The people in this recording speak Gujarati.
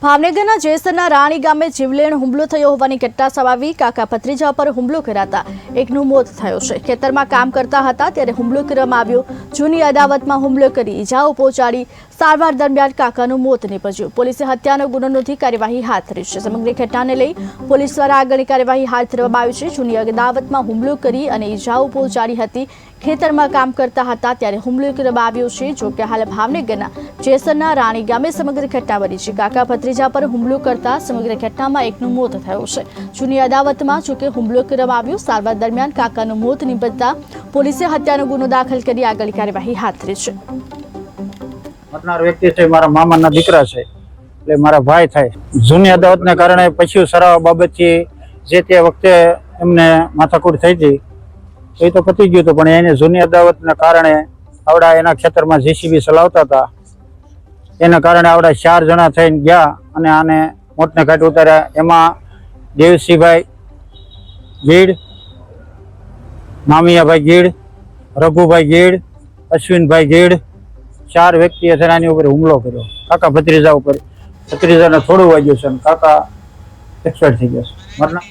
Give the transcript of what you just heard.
ભાવનગરના જેસરના રાણી ગામે જીવલેણ હુમલો થયો હોવાની ઘટના સમાવી કાકા ભત્રીજા પર હુમલો કરાતા એકનું મોત થયો છે. ખેતરમાં કામ કરતા હતા ત્યારે હુમલો કરવામાં આવ્યો. જૂની અદાવતમાં હુમલો કરી ઇજાઓ પહોંચાડી સારવાર દરમિયાન કાકાનું મોત નીપજ્યું. પોલીસે હત્યાનો ગુનો નોંધી કાર્યવાહી હાથ ધરી છે. સમગ્ર ઘટનાને લઈ પોલીસ દ્વારા આગળની કાર્યવાહી હાથ ધરવામાં આવી છે. જૂની અદાવતમાં હુમલો કરી અને ઇજાઓ પહોંચાડી હતી. ખેતરમાં કામ કરતા હતા ત્યારે હુમલો કરવામાં આવ્યો છે. જોકે હાલ ભાવનગરના જેસરના રાણી ગામે સમગ્ર ઘટના બની છે. કાકા ભત્રીજા પર હુમલો કરતા સમગ્ર ઘટનામાં એકનું મોત થયું છે. જૂની અદાવતમાં જો કે હુમલો કરવામાં આવ્યો, સારવાર દરમિયાન કાકાનું મોત નીપજતા પોલીસે હત્યાનો ગુનો દાખલ કરી આગળ કાર્યવાહી હાથ ધરી છે. મરનાર વ્યક્તિ છે, મારા મામાના દીકરા છે, એટલે મારા ભાઈ થાય. જૂની અદાવતને કારણે પશુ સરાવા બાબતથી જે તે વખતે એમને માથાકૂટ થઈ હતી, એ તો પતી ગયું હતું, પણ એને જૂની અદાવતને કારણે આવડા એના ખેતરમાં જેસીબી ચલાવતા હતા. એના કારણે આપણે ચાર જણા થઈને ગયા અને આને મોતને ઘાટ ઉતાર્યા. એમાં દેવસિંહભાઈ ગીડ મામિયાભાઈ ગીડ રઘુભાઈ ગીડ અશ્વિનભાઈ ગીડ ચાર વ્યક્તિએ થઈને આની ઉપર હુમલો કર્યો. કાકા ભત્રીજા ઉપર. ભત્રીજાને થોડું વાગ્યું છે અને કાકા એક્સપાયર થઈ ગયા છે. મરના